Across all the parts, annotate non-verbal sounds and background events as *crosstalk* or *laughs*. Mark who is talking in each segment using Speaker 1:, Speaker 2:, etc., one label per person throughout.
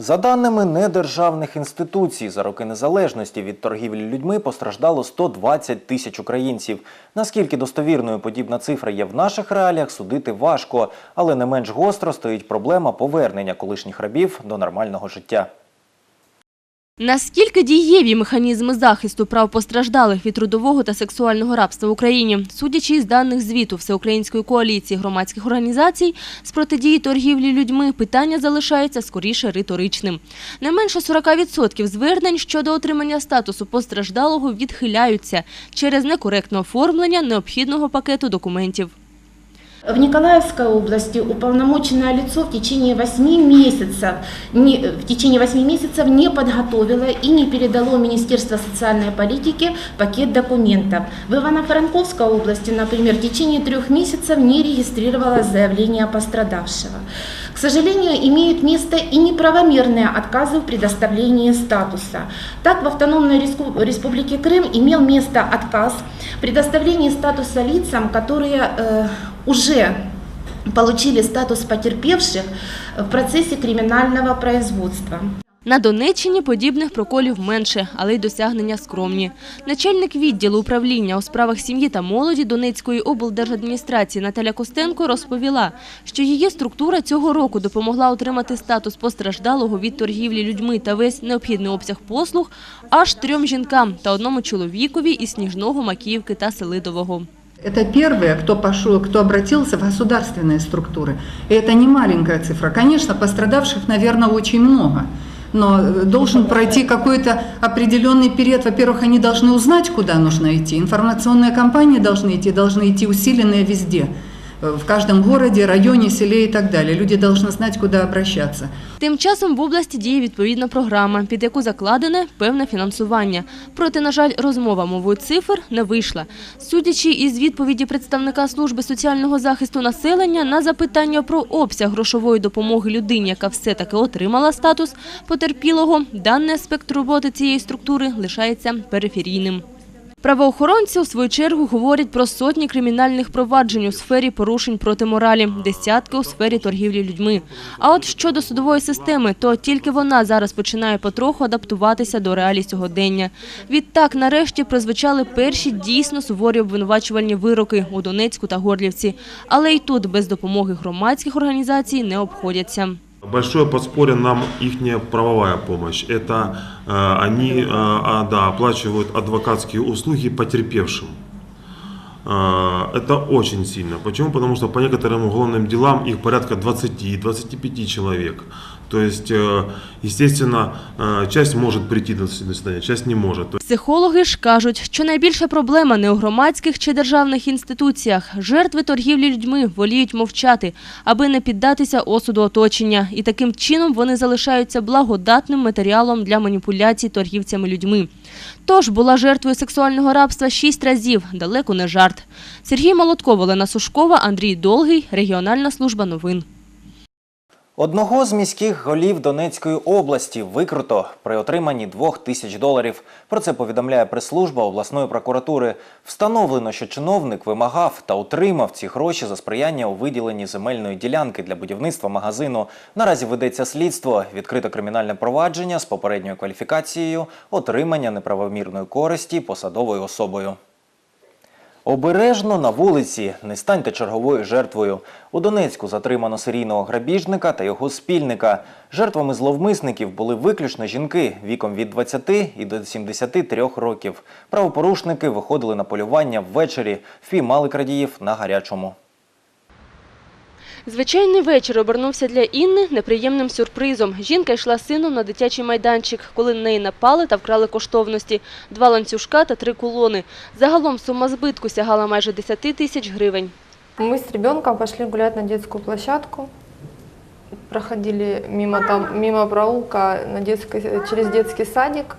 Speaker 1: За даними недержавних інституцій, за роки незалежності від торгівлі людьми постраждало 120 тисяч українців. Наскільки достовірною подібна цифра є в наших реаліях, судити важко, але не менш гостро стоїть проблема повернення колишніх рабів до нормального життя.
Speaker 2: Наскільки дієві механізми захисту прав постраждалих від трудового та сексуального рабства в Україні, судячи із даних звіту Всеукраїнської коаліції громадських організацій з протидії торгівлі людьми, питання залишається скоріше риторичним. Не менше 40% звернень щодо отримання статусу постраждалого відхиляються через некоректне оформлення необхідного пакету документів.
Speaker 3: В Николаевской области уполномоченное лицо в течение 8 месяцев не, в течение 8 месяцев не подготовило и не передало Министерство социальной политики пакет документов. В Ивано-Франковской области, например, в течение трех месяцев не регистрировало заявление пострадавшего. Сожалению, имеют место и неправомерные отказы в предоставлении статуса. Так, в Автономной Республике Крым имел место отказ в предоставлении статуса лицам, которые э, уже получили статус потерпевших в процессе криминального производства.
Speaker 2: На Донеччині подібних проколів менше, але й досягнення скромні. Начальник відділу управління у справах сім'ї та молоді Донецької облдержадміністрації Наталя Костенко розповіла, що її структура цього року допомогла отримати статус постраждалого від торгівлі людьми та весь необхідний обсяг послуг аж трьом жінкам та одному чоловікові із Сніжного, Макіївки та Селидового.
Speaker 4: Это первые, кто пошел, кто обратился в государственные структуры. И это не маленькая цифра. Конечно, пострадавших, наверное, очень много. Но э, должен пройти какой-то определенный период. Во-первых, они должны узнать, куда нужно идти. Информационные кампании должны идти, должны идти усиленные везде. Э, В каждом городе, районе, селе и так далее. Люди должны знать, куда обращаться.
Speaker 2: Тим часом в області діє відповідна програма, під яку закладене певне фінансування. Проте, на жаль, розмова мовою цифр не вийшла. Судячи із відповіді представника служби соціального захисту населення на запитання про обсяг грошової допомоги людині, яка все-таки отримала статус потерпілого, даний аспект роботи цієї структури лишається периферійним. Правоохоронці у свою чергу говорять про сотні кримінальних проваджень у сфері порушень проти моралі, десятки у сфері торгівлі людьми. А от щодо судової системи, то тільки вона зараз починає потроху адаптуватися до реалій сьогодення. Відтак, нарешті, прозвучали перші дійсно суворі обвинувачувальні вироки у Донецьку та Горлівці. Але й тут без допомоги громадських організацій не обходяться.
Speaker 5: Большое подспорье нам их правовая помощь. Это э, они э, а, да, оплачивают адвокатские услуги потерпевшим. Э, это очень сильно. Почему? Потому что по некоторым уголовным делам их порядка 20-25 человек. То есть, э, естественно, э, часть может прийти на заседание, часть не может.
Speaker 2: Психологи ж кажуть, що найбільша проблема не у громадських чи державних інституціях. Жертви торгівлі людьми воліють мовчати, аби не піддатися осуду оточення. І таким чином вони залишаються благодатним матеріалом для маніпуляцій торгівцями людьми. Тож була жертвою сексуального рабства шість разів, далеко не жарт. Сергій Молотков, Олена Сушкова, Андрій Долгий, регіональна служба новин.
Speaker 1: Одного з міських голів Донецької області викрито при отриманні двох тисяч доларів. Про це повідомляє прес-служба обласної прокуратури. Встановлено, що чиновник вимагав та отримав ці гроші за сприяння у виділенні земельної ділянки для будівництва магазину. Наразі ведеться слідство, відкрито кримінальне провадження з попередньою кваліфікацією отримання неправомірної користі посадовою особою. Обережно на вулиці не станьте черговою жертвою. У Донецьку затримано серійного грабіжника та його спільника. Жертвами зловмисників були виключно жінки віком від 20 і до 73 років. Правопорушники виходили на полювання ввечері, впіймали крадіїв на гарячому.
Speaker 2: Звичайний вечір обернувся для Інни неприємним сюрпризом. Жінка йшла з сином на дитячий майданчик, коли на неї напали та вкрали коштовності – два ланцюжка та три кулони. Загалом сума збитку сягала майже 10 тисяч гривень.
Speaker 6: Мы с ребенком пошли гулять на детскую площадку. Проходили мимо, там, мимо проулка на детской, через детский садик.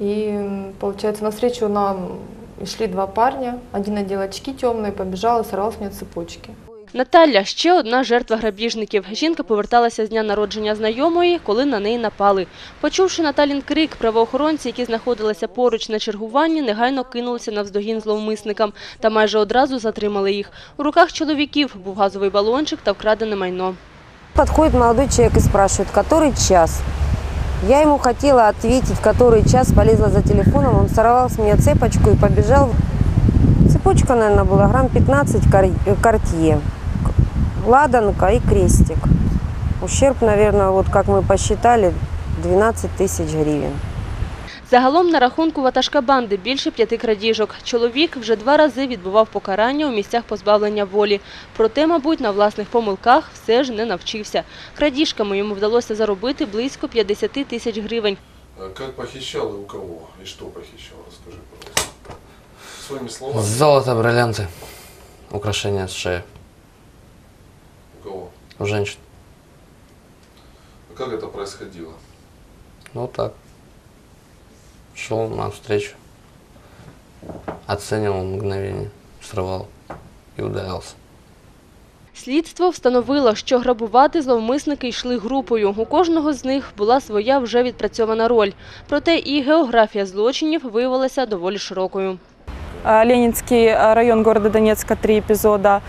Speaker 6: И, м, получается, навстречу нам шли два парня. Один надел очки темные, побежал и сорвал с цепочки.
Speaker 2: Наталя – ще одна жертва грабіжників. Жінка поверталася з дня народження знайомої, коли на неї напали. Почувши Наталін крик, правоохоронці, які знаходилися поруч на чергуванні, негайно кинулися навздогін зловмисникам та майже одразу затримали їх. У руках чоловіків був газовий балончик та вкрадене майно.
Speaker 7: подходит молодой человек и спрашивает, который час. Я ему хотела ответить, который час, полезла за телефоном, он сорвал с меня цепочку и побежал. Цепочка, наверное, была грамм 15 кар- э, картье, ладанка и крестик. Ущерб, наверное, вот как мы посчитали, 12 тысяч гривен.
Speaker 2: Загалом на рахунку ватажка банди більше п'яти крадіжок. Чоловік вже два рази відбував покарання у місцях позбавлення волі. Проте, мабуть, на власних помилках все ж не навчився. Крадіжками йому вдалося заробити близько 50 тисяч гривень.
Speaker 8: А Как похищал и у кого? И что похищал? Расскажи, пожалуйста. Своими словами.
Speaker 9: Золото, бриллианты, украшения с шеи
Speaker 8: У кого?
Speaker 9: у женщин.
Speaker 8: А как это происходило?
Speaker 9: Ну вот так. Шел навстречу. Оценивал мгновение, срывал и удалялся.
Speaker 2: Слідство встановило, що грабувати зловмисники йшли групою. У кожного з них була своя вже відпрацьована роль. Проте і географія злочинів виявилася доволі широкою.
Speaker 10: А, Ленинский а, район города Донецка три эпизода, а,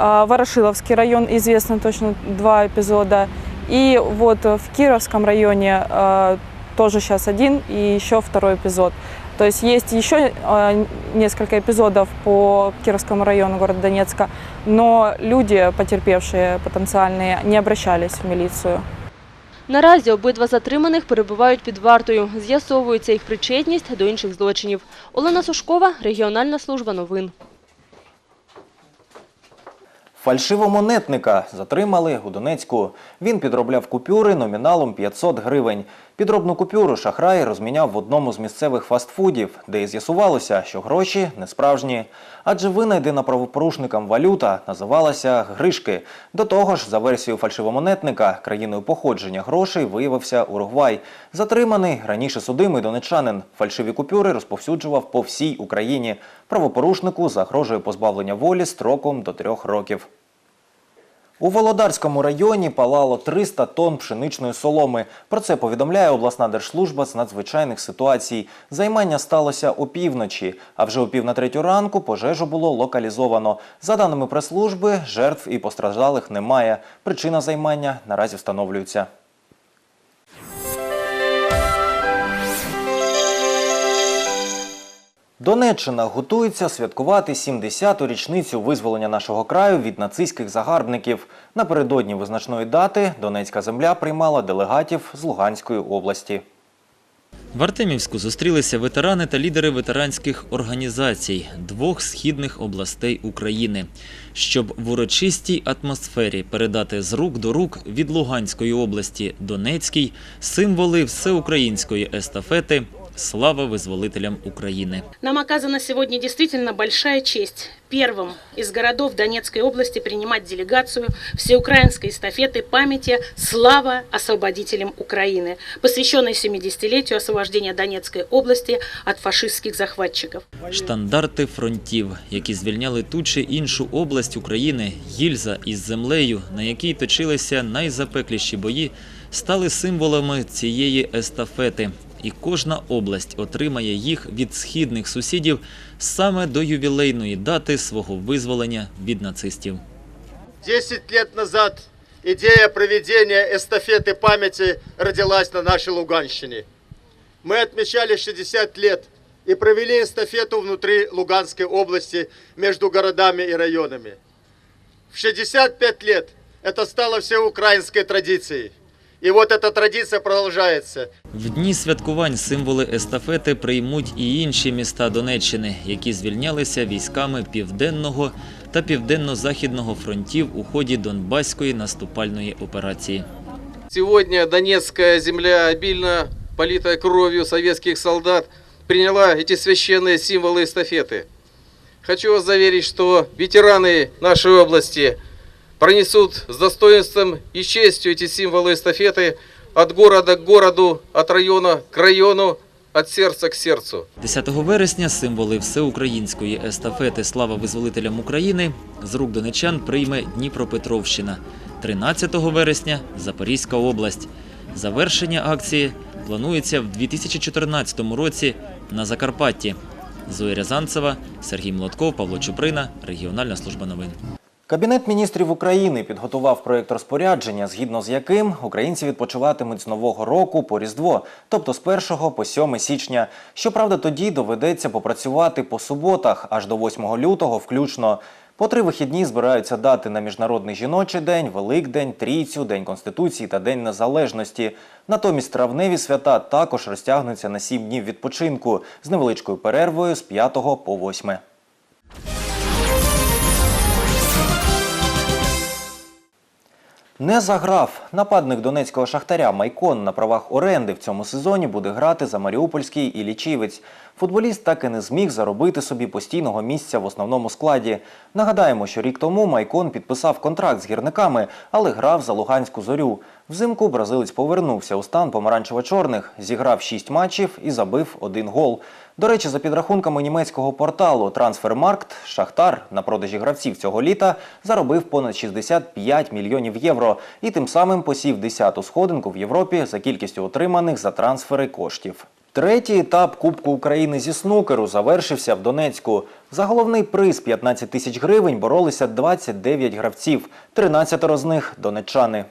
Speaker 10: Ворошиловский район известно точно два эпизода, и вот в Кировском районе а, тоже сейчас один и еще второй эпизод. То есть есть еще а, несколько эпизодов по Кировскому району города Донецка, но люди, потерпевшие потенциальные, не обращались в милицию.
Speaker 2: Наразі обидва затриманих перебувають під вартою. З'ясовується їх причетність до інших злочинів. Олена Сушкова, регіональна служба новин.
Speaker 1: Фальшивомонетника затримали у Донецьку. Він підробляв купюри номіналом 500 гривень. Підробну купюру шахрай розміняв в одному з місцевих фастфудів, де і з'ясувалося, що гроші не справжні. Адже винайдена правопорушникам валюта називалася гришки. До того ж, за версією фальшивомонетника, країною походження грошей виявився Уругвай. Затриманий раніше судимий донечанин. Фальшиві купюри розповсюджував по всій Україні. Правопорушнику загрожує позбавлення волі строком до трьох років. У Володарському районі палало 300 тонн пшеничної соломи. Про це повідомляє обласна держслужба з надзвичайних ситуацій. Займання сталося опівночі, а вже о пів на третю ранку пожежу було локалізовано. За даними прес-служби, жертв і постраждалих немає. Причина займання наразі встановлюється. Донеччина готується святкувати 70-ту річницю визволення нашого краю від нацистських загарбників. Напередодні визначної дати Донецька земля приймала делегатів з Луганської області.
Speaker 11: В Артемівську зустрілися ветерани та лідери ветеранських організацій двох східних областей України, щоб в урочистій атмосфері передати з рук до рук від Луганської області Донецькій символи всеукраїнської естафети Слава визволителям України.
Speaker 12: Нам оказана сегодня действительно большая честь первым из городов Донецкой области принимать делегацию всеукраинской эстафеты памяти «Слава освободителям Украины», посвященной 70-летию освобождения Донецкой области от фашистских захватчиков.
Speaker 11: Штандарти фронтів, які звільняли ту чи іншу область України, гільза із землею, на якій точилися найзапекліші бої, стали символами цієї естафети. І кожна область отримає їх від східних сусідів саме до ювілейної дати свого визволення від нацистів.
Speaker 13: Десять лет назад идея проведения эстафеты памяти родилась на нашей Луганщине. Мы отмечали 60 лет и провели эстафету внутри Луганской области между городами и районами. В 65 лет это стало всеукраинской традицией. И вот эта традиция продолжается.
Speaker 11: В дні святкувань символи естафети приймуть і інші міста Донеччини, які звільнялися військами Південного та Південно-Західного фронтів у ході Донбаської наступальної операції.
Speaker 14: Сегодня Донецкая земля, обильно политая кровью советских солдат, приняла эти священные символы эстафеты. Хочу вас заверить, что ветераны нашей области пронесут с достоинством и честью эти символы эстафеты от города к городу, от района к району, от сердца к сердцу.
Speaker 11: 10 вересня символи всеукраїнської естафети Слава визволителям України з рук донечан прийме Дніпропетровщина. 13 вересня Запорізька область. Завершення акції планується в 2014 році на Закарпатті. Зоя Рязанцева, Сергій Молотков, Павло Чуприна, Регіональна служба новин.
Speaker 1: Кабінет міністрів України підготував проєкт розпорядження, згідно з яким українці відпочиватимуть з нового року по Різдво, тобто з 1 по 7 січня. Щоправда, тоді доведеться попрацювати по суботах аж до 8 лютого включно. По три вихідні збираються дати на Міжнародний жіночий день, Великдень, Трійцю, День Конституції та День Незалежності. Натомість травневі свята також розтягнуться на сім днів відпочинку з невеличкою перервою з 5 по 8. Не заграв. Нападник донецького шахтаря Майкон на правах оренди в цьому сезоні буде грати за Маріупольський і Лічівець. Футболіст так і не зміг заробити собі постійного місця в основному складі. Нагадаємо, що рік тому Майкон підписав контракт з гірниками, але грав за Луганську зорю. Взимку бразилець повернувся у стан помаранчево-чорних, зіграв 6 матчів і забив один гол. До речі, за підрахунками німецького порталу Трансфермаркт, Шахтар на продажі гравців цього літа заробив понад 65 мільйонів євро і тим самим посів 10-ту сходинку в Європі за кількістю отриманих за трансфери коштів. Третій етап Кубку України зі снукеру завершився в Донецьку. За головний приз 15 тисяч гривень боролися 29 гравців, 13 з них – донеччани.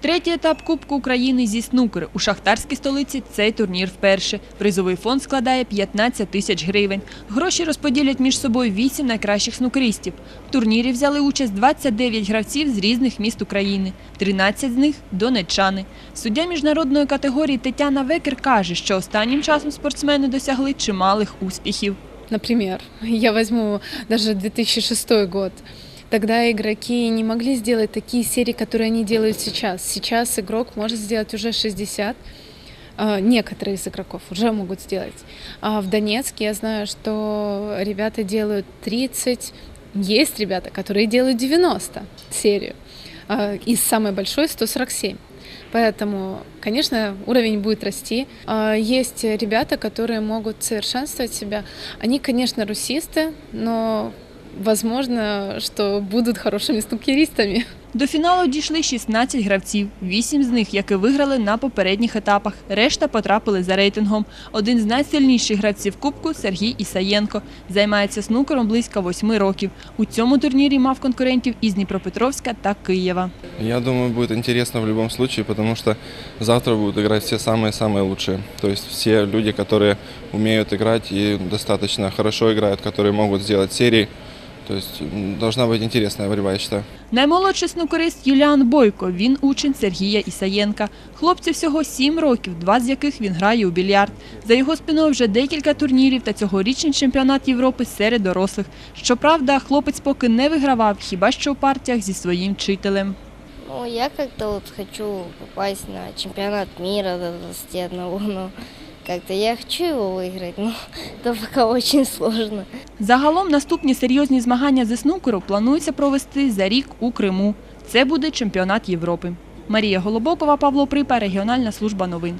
Speaker 15: Третій етап Кубку України зі снукер. У шахтарській столиці цей турнір вперше. Призовий фонд складає 15 тисяч гривень. Гроші розподілять між собою 8 найкращих снукеристів. В турнірі взяли участь 29 гравців з різних міст України. 13 з них – донеччани. Суддя міжнародної категорії Тетяна Векер каже, що останнім часом спортсмени досягли чималих успіхів.
Speaker 16: Например, я возьму даже 2006 год. Тогда игроки не могли сделать такие серии, которые они делают сейчас. Сейчас игрок может сделать уже 60. а, Некоторые из игроков уже могут сделать. А в Донецке я знаю, что ребята делают 30. Есть ребята, которые делают 90 серию. А, И самой большой 147. Поэтому, конечно, уровень будет расти. А, Есть ребята, которые могут совершенствовать себя. Они, конечно, русисты, но возможно, что будут хорошими снукеристами.
Speaker 15: До фіналу дійшли 16 гравців. Вісім з них, які виграли на попередніх етапах. Решта потрапили за рейтингом. Один з найсильніших гравців Кубку Сергій Ісаєнко. Займається снукером близько восьми років. У цьому турнірі мав конкурентів із Дніпропетровська та Києва.
Speaker 17: Я думаю, будет интересно в любом случае, потому что завтра будут играть все самые-самые лучшие. То есть все люди, которые умеют играть и достаточно хорошо играют, которые могут сделать серии. То есть должна быть интересная борьба, я считаю.
Speaker 15: Наймолодший снукерист Юліан Бойко. Він учень Сергія Ісаєнка. Хлопцю всього сім років, два з яких він грає у більярд. За його спиною вже декілька турнірів та цьогорічний чемпіонат Європи серед дорослих. Щоправда, хлопець поки не вигравав, хіба що у партіях зі своїм вчителем.
Speaker 18: Ну, я как-то вот хочу попасть на чемпионат мира до 21, но как-то я хочу его выиграть, но *laughs* это пока очень сложно.
Speaker 15: Загалом наступні серйозні змагання зі снукеру планується провести за рік у Криму. Це буде чемпіонат Європи. Марія Голобокова, Павло Припа, регіональна служба новин.